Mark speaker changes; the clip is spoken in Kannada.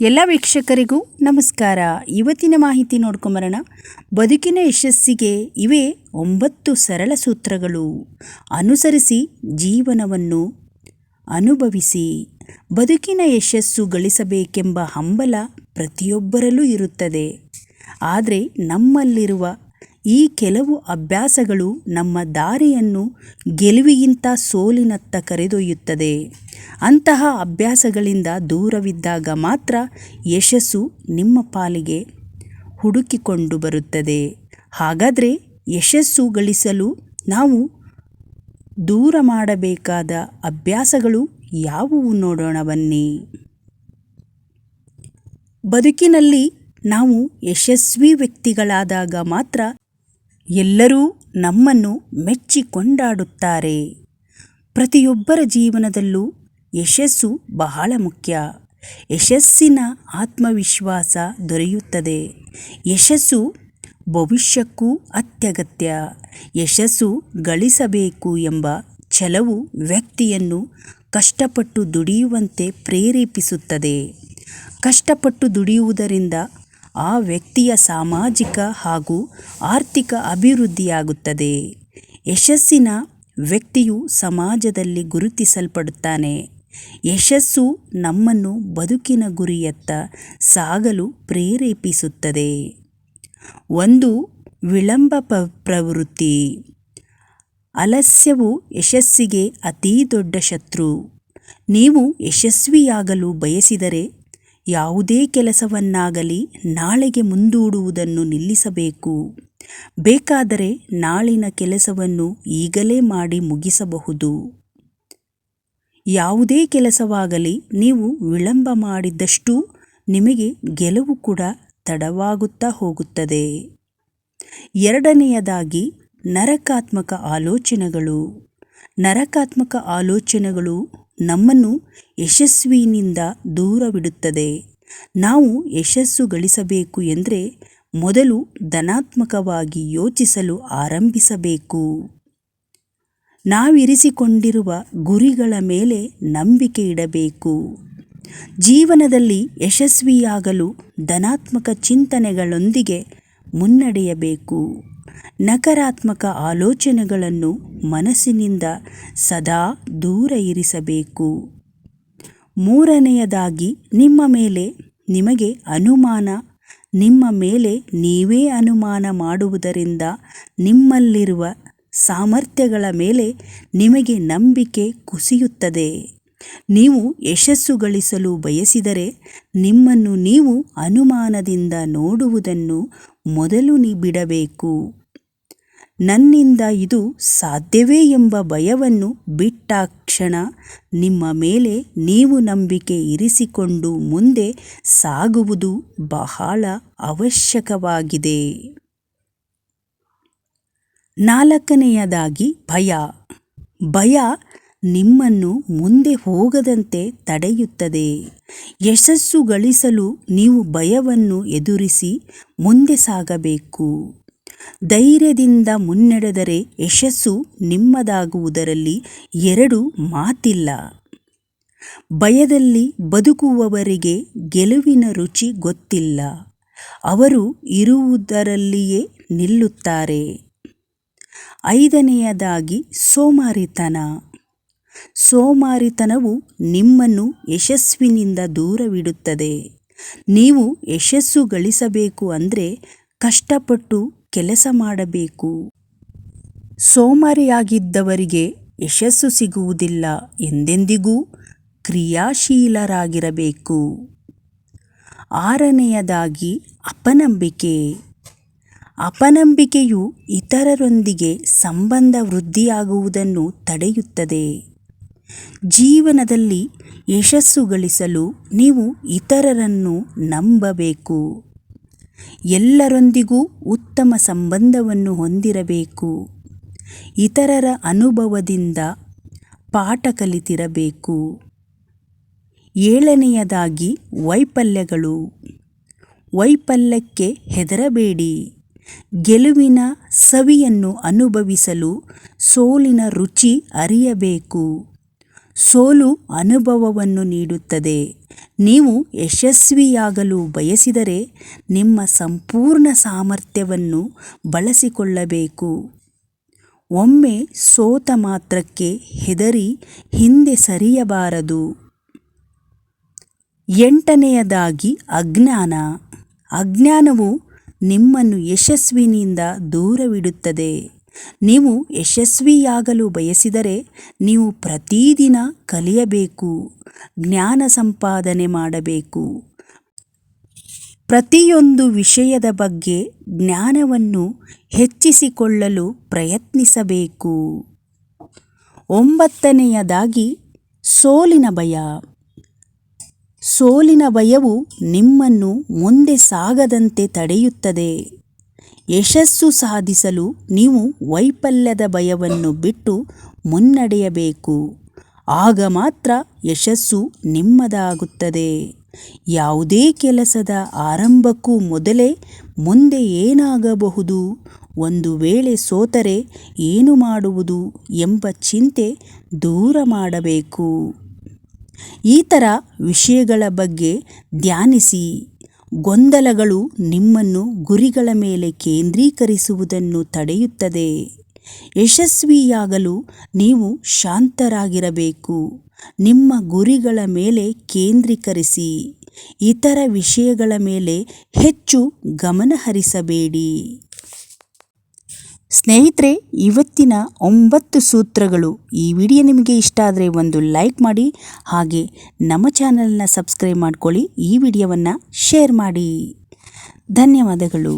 Speaker 1: ಎಲ್ಲ ವೀಕ್ಷಕರಿಗೂ ನಮಸ್ಕಾರ. ಇವತ್ತಿನ ಮಾಹಿತಿ ನೋಡ್ಕೊಂಬರೋಣ. ಬದುಕಿನ ಯಶಸ್ಸಿಗೆ ಇವೆ ಒಂಬತ್ತು ಸರಳ ಸೂತ್ರಗಳು. ಅನುಸರಿಸಿ ಜೀವನವನ್ನು ಅನುಭವಿಸಿ. ಬದುಕಿನ ಯಶಸ್ಸು ಗಳಿಸಬೇಕೆಂಬ ಹಂಬಲ ಪ್ರತಿಯೊಬ್ಬರಲ್ಲೂ ಇರುತ್ತದೆ. ಆದರೆ ನಮ್ಮಲ್ಲಿರುವ ಈ ಕೆಲವು ಅಭ್ಯಾಸಗಳು ನಮ್ಮ ದಾರಿಯನ್ನು ಗೆಲುವಿಗಿಂತ ಸೋಲಿನತ್ತ ಕರೆದೊಯ್ಯುತ್ತದೆ. ಅಂತಹ ಅಭ್ಯಾಸಗಳಿಂದ ದೂರವಿದ್ದಾಗ ಮಾತ್ರ ಯಶಸ್ಸು ನಿಮ್ಮ ಪಾಲಿಗೆ ಹುಡುಕಿಕೊಂಡು ಬರುತ್ತದೆ. ಹಾಗಾದರೆ ಯಶಸ್ಸು ಗಳಿಸಲು ನಾವು ದೂರ ಮಾಡಬೇಕಾದ ಅಭ್ಯಾಸಗಳು ಯಾವುವು ನೋಡೋಣ ಬನ್ನಿ. ಬದುಕಿನಲ್ಲಿ ನಾವು ಯಶಸ್ವಿ ವ್ಯಕ್ತಿಗಳಾದಾಗ ಮಾತ್ರ ಎಲ್ಲರೂ ನಮ್ಮನ್ನು ಮೆಚ್ಚಿ ಕೊಂಡಾಡುತ್ತಾರೆ ಪ್ರತಿಯೊಬ್ಬರ ಜೀವನದಲ್ಲೂ ಯಶಸ್ಸು ಬಹಳ ಮುಖ್ಯ. ಯಶಸ್ಸಿನ ಆತ್ಮವಿಶ್ವಾಸ ದೊರೆಯುತ್ತದೆ. ಯಶಸ್ಸು ಭವಿಷ್ಯಕ್ಕೂ ಅತ್ಯಗತ್ಯ. ಯಶಸ್ಸು ಗಳಿಸಬೇಕು ಎಂಬ ಛಲವು ವ್ಯಕ್ತಿಯನ್ನು ಕಷ್ಟಪಟ್ಟು ದುಡಿಯುವಂತೆ ಪ್ರೇರೇಪಿಸುತ್ತದೆ. ಕಷ್ಟಪಟ್ಟು ದುಡಿಯುವುದರಿಂದ ಆ ವ್ಯಕ್ತಿಯ ಸಾಮಾಜಿಕ ಹಾಗೂ ಆರ್ಥಿಕ ಅಭಿವೃದ್ಧಿಯಾಗುತ್ತದೆ. ಯಶಸ್ಸಿನ ವ್ಯಕ್ತಿಯು ಸಮಾಜದಲ್ಲಿ ಗುರುತಿಸಲ್ಪಡುತ್ತಾನೆ. ಯಶಸ್ಸು ನಮ್ಮನ್ನು ಬದುಕಿನ ಗುರಿಯತ್ತ ಸಾಗಲು ಪ್ರೇರೇಪಿಸುತ್ತದೆ. ಒಂದು ವಿಳಂಬ ಪ್ರವೃತ್ತಿ. ಅಲಸ್ಯವು ಯಶಸ್ಸಿಗೆ ಅತೀ ದೊಡ್ಡ ಶತ್ರು. ನೀವು ಯಶಸ್ವಿಯಾಗಲು ಬಯಸಿದರೆ ಯಾವುದೇ ಕೆಲಸವನ್ನಾಗಲಿ ನಾಳೆಗೆ ಮುಂದೂಡುವುದನ್ನು ನಿಲ್ಲಿಸಬೇಕು. ಬೇಕಾದರೆ ನಾಳಿನ ಕೆಲಸವನ್ನು ಈಗಲೇ ಮಾಡಿ ಮುಗಿಸಬಹುದು. ಯಾವುದೇ ಕೆಲಸವಾಗಲಿ ನೀವು ವಿಳಂಬ ಮಾಡಿದಷ್ಟು ನಿಮಗೆ ಗೆಲುವು ಕೂಡ ತಡವಾಗುತ್ತಾ ಹೋಗುತ್ತದೆ. ಎರಡನೆಯದಾಗಿ, ನರಕಾತ್ಮಕ ಆಲೋಚನೆಗಳು. ನರಕಾತ್ಮಕ ಆಲೋಚನೆಗಳು ನಮ್ಮನ್ನು ಯಶಸ್ವಿನಿಂದ ದೂರವಿಡುತ್ತದೆ. ನಾವು ಯಶಸ್ಸು ಗಳಿಸಬೇಕು ಎಂದರೆ ಮೊದಲು ಧನಾತ್ಮಕವಾಗಿ ಯೋಚಿಸಲು ಆರಂಭಿಸಬೇಕು. ನಾವಿರಿಸಿಕೊಂಡಿರುವ ಗುರಿಗಳ ಮೇಲೆ ನಂಬಿಕೆ ಇಡಬೇಕು. ಜೀವನದಲ್ಲಿ ಯಶಸ್ವಿಯಾಗಲು ಧನಾತ್ಮಕ ಚಿಂತನೆಗಳೊಂದಿಗೆ ಮುನ್ನಡೆಯಬೇಕು. ನಕಾರಾತ್ಮಕ ಆಲೋಚನೆಗಳನ್ನು ಮನಸ್ಸಿನಿಂದ ಸದಾ ದೂರ ಇರಿಸಬೇಕು. ಮೂರನೆಯದಾಗಿ, ನಿಮ್ಮ ಮೇಲೆ ನಿಮಗೆ ಅನುಮಾನ, ನಿಮ್ಮ ಮೇಲೆ ನೀವೇ ಅನುಮಾನ ಮಾಡುವುದರಿಂದ ನಿಮ್ಮಲ್ಲಿರುವ ಸಾಮರ್ಥ್ಯಗಳ ಮೇಲೆ ನಿಮಗೆ ನಂಬಿಕೆ ಕುಸಿಯುತ್ತದೆ. ನೀವು ಯಶಸ್ಸು ಗಳಿಸಲು ಬಯಸಿದರೆ ನಿಮ್ಮನ್ನು ನೀವು ಅನುಮಾನದಿಂದ ನೋಡುವುದನ್ನು ಮೊದಲು ನೀ ಬಿಡಬೇಕು. ನನ್ನಿಂದ ಇದು ಸಾಧ್ಯವೇ ಎಂಬ ಭಯವನ್ನು ಬಿಟ್ಟಾಕ್ಷಣ ನಿಮ್ಮ ಮೇಲೆ ನೀವು ನಂಬಿಕೆ ಇರಿಸಿಕೊಂಡು ಮುಂದೆ ಸಾಗುವುದು ಬಹಳ ಅವಶ್ಯಕವಾಗಿದೆ. ನಾಲ್ಕನೆಯದಾಗಿ ಭಯ. ಭಯ ನಿಮ್ಮನ್ನು ಮುಂದೆ ಹೋಗದಂತೆ ತಡೆಯುತ್ತದೆ. ಯಶಸ್ಸು ಗಳಿಸಲು ನೀವು ಭಯವನ್ನು ಎದುರಿಸಿ ಮುಂದೆ ಸಾಗಬೇಕು. ಧೈರ್ಯದಿಂದ ಮುನ್ನಡೆದರೆ ಯಶಸ್ಸು ನಿಮ್ಮದಾಗುವುದರಲ್ಲಿ ಎರಡು ಮಾತಿಲ್ಲ. ಭಯದಲ್ಲಿ ಬದುಕುವವರಿಗೆ ಗೆಲುವಿನ ರುಚಿ ಗೊತ್ತಿಲ್ಲ. ಅವರು ಇರುವುದರಲ್ಲಿಯೇ ನಿಲ್ಲುತ್ತಾರೆ. ಐದನೆಯದಾಗಿ ಸೋಮಾರಿತನ. ಸೋಮಾರಿತನವು ನಿಮ್ಮನ್ನು ಯಶಸ್ವಿನಿಂದ ದೂರವಿಡುತ್ತದೆ. ನೀವು ಯಶಸ್ಸು ಗಳಿಸಬೇಕು ಅಂದರೆ ಕಷ್ಟಪಟ್ಟು ಕೆಲಸ ಮಾಡಬೇಕು. ಸೋಮಾರಿಯಾಗಿದ್ದವರಿಗೆ ಯಶಸ್ಸು ಸಿಗುವುದಿಲ್ಲ ಎಂದೆಂದಿಗೂ ಕ್ರಿಯಾಶೀಲರಾಗಿರಬೇಕು. ಆರನೆಯದಾಗಿ ಅಪನಂಬಿಕೆ. ಅಪನಂಬಿಕೆಯು ಇತರರೊಂದಿಗೆ ಸಂಬಂಧ ವೃದ್ಧಿಯಾಗುವುದನ್ನು ತಡೆಯುತ್ತದೆ. ಜೀವನದಲ್ಲಿ ಯಶಸ್ಸು ಗಳಿಸಲು ನೀವು ಇತರರನ್ನು ನಂಬಬೇಕು. ಎಲ್ಲರೊಂದಿಗೂ ಉತ್ತಮ ಸಂಬಂಧವನ್ನು ಹೊಂದಿರಬೇಕು. ಇತರರ ಅನುಭವದಿಂದ ಪಾಠ ಕಲಿತಿರಬೇಕು. ಏಳನೆಯದಾಗಿ ವೈಫಲ್ಯಗಳು. ವೈಫಲ್ಯಕ್ಕೆ ಹೆದರಬೇಡಿ. ಗೆಲುವಿನ ಸವಿಯನ್ನು ಅನುಭವಿಸಲು ಸೋಲಿನ ರುಚಿ ಅರಿಯಬೇಕು. ಸೋಲು ಅನುಭವವನ್ನು ನೀಡುತ್ತದೆ. ನೀವು ಯಶಸ್ವಿಯಾಗಲು ಬಯಸಿದರೆ ನಿಮ್ಮ ಸಂಪೂರ್ಣ ಸಾಮರ್ಥ್ಯವನ್ನು ಬಳಸಿಕೊಳ್ಳಬೇಕು. ಒಮ್ಮೆ ಸೋತ ಮಾತ್ರಕ್ಕೆ ಹೆದರಿ ಹಿಂದೆ ಸರಿಯಬಾರದು. ಎಂಟನೆಯದಾಗಿ ಅಜ್ಞಾನ. ಅಜ್ಞಾನವು ನಿಮ್ಮನ್ನು ಯಶಸ್ವಿನಿಂದ ದೂರವಿಡುತ್ತದೆ. ನೀವು ಯಶಸ್ವಿಯಾಗಲು ಬಯಸಿದರೆ ನೀವು ಪ್ರತಿದಿನ ಕಲಿಯಬೇಕು, ಜ್ಞಾನ ಸಂಪಾದನೆ ಮಾಡಬೇಕು. ಪ್ರತಿಯೊಂದು ವಿಷಯದ ಬಗ್ಗೆ ಜ್ಞಾನವನ್ನು ಹೆಚ್ಚಿಸಿಕೊಳ್ಳಲು ಪ್ರಯತ್ನಿಸಬೇಕು. ಒಂಬತ್ತನೆಯದಾಗಿ ಸೋಲಿನ ಭಯ. ಸೋಲಿನ ಭಯವು ನಿಮ್ಮನ್ನು ಮುಂದೆ ಸಾಗದಂತೆ ತಡೆಯುತ್ತದೆ. ಯಶಸ್ಸು ಸಾಧಿಸಲು ನೀವು ವೈಫಲ್ಯದ ಭಯವನ್ನು ಬಿಟ್ಟು ಮುನ್ನಡೆಯಬೇಕು. ಆಗ ಮಾತ್ರ ಯಶಸ್ಸು ನಿಮ್ಮದಾಗುತ್ತದೆ. ಯಾವುದೇ ಕೆಲಸದ ಆರಂಭಕ್ಕೂ ಮೊದಲೇ ಮುಂದೆ ಏನಾಗಬಹುದು? ಒಂದು ವೇಳೆ ಸೋತರೆ ಏನು ಮಾಡುವುದು ಎಂಬ ಚಿಂತೆ ದೂರ ಮಾಡಬೇಕು. ಈ ಥರ ವಿಷಯಗಳ ಬಗ್ಗೆ ಧ್ಯಾನಿಸಿ. ಗೊಂದಲಗಳು ನಿಮ್ಮನ್ನು ಗುರಿಗಳ ಮೇಲೆ ಕೇಂದ್ರೀಕರಿಸುವುದನ್ನು ತಡೆಯುತ್ತದೆ. ಯಶಸ್ವಿಯಾಗಲು ನೀವು ಶಾಂತರಾಗಿರಬೇಕು. ನಿಮ್ಮ ಗುರಿಗಳ ಮೇಲೆ ಕೇಂದ್ರೀಕರಿಸಿ. ಇತರ ವಿಷಯಗಳ ಮೇಲೆ ಹೆಚ್ಚು ಗಮನ ಹರಿಸಬೇಡಿ ಸ್ನೇಹಿತರೆ, ಇವತ್ತಿನ ಒಂಬತ್ತು ಸೂತ್ರಗಳು ಈ ವಿಡಿಯೋ ನಿಮಗೆ ಇಷ್ಟ ಆದರೆ ಒಂದು ಲೈಕ್ ಮಾಡಿ, ಹಾಗೆ ನಮ್ಮ ಚಾನಲ್ನ ಸಬ್ಸ್ಕ್ರೈಬ್ ಮಾಡ್ಕೊಳ್ಳಿ, ಈ ವಿಡಿಯೋವನ್ನು ಶೇರ್ ಮಾಡಿ. ಧನ್ಯವಾದಗಳು.